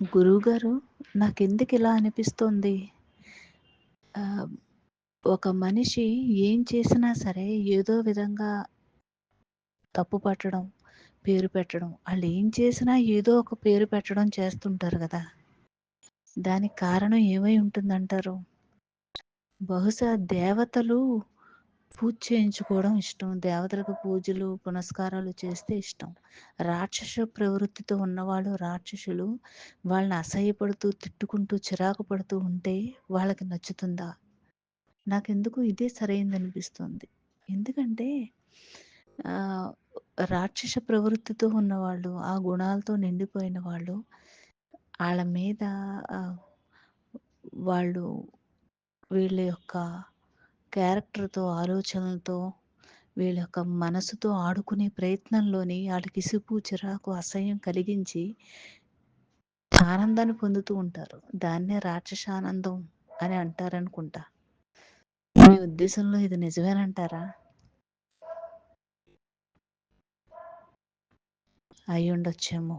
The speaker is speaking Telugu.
గురువుగారు నాకెందుకు ఇలా అనిపిస్తోంది ఒక మనిషి ఏం చేసినా సరే ఏదో విధంగా తప్పు పట్టడం, పేరు పెట్టడం. వాళ్ళు ఏం చేసినా ఏదో ఒక పేరు పెట్టడం చేస్తుంటారు కదా దానికి కారణం ఏమై ఉంటుందంటారు? బహుశా దేవతలు పూజ చేయించుకోవడం ఇష్టం. దేవతలకు పూజలు, పునస్కారాలు చేస్తే ఇష్టం. రాక్షస ప్రవృత్తితో ఉన్నవాళ్ళు రాక్షసులు వాళ్ళని అసహ్యపడుతూ, తిట్టుకుంటూ, చిరాకు పడుతూ ఉంటే వాళ్ళకి నచ్చుతుందా? నాకెందుకు ఇదే సరైందనిపిస్తుంది. ఎందుకంటే రాక్షస ప్రవృత్తితో ఉన్నవాళ్ళు, ఆ గుణాలతో నిండిపోయిన వాళ్ళు వాళ్ళ మీద వాళ్ళు వీళ్ళ యొక్క క్యారెక్టర్‌తో, ఆలోచనలతో, వీళ్ళ యొక్క మనసుతో ఆడుకునే ప్రయత్నంలోని వాళ్ళకి ఇసుపు, చిరాకు, అసహ్యం కలిగించి ఆనందాన్ని పొందుతూ ఉంటారు. దాన్నే రాక్షసానందం అని అంటారనుకుంటా. మీ ఉద్దేశంలో ఇది నిజమేనంటారా? అయ్యుండొచ్చేమో!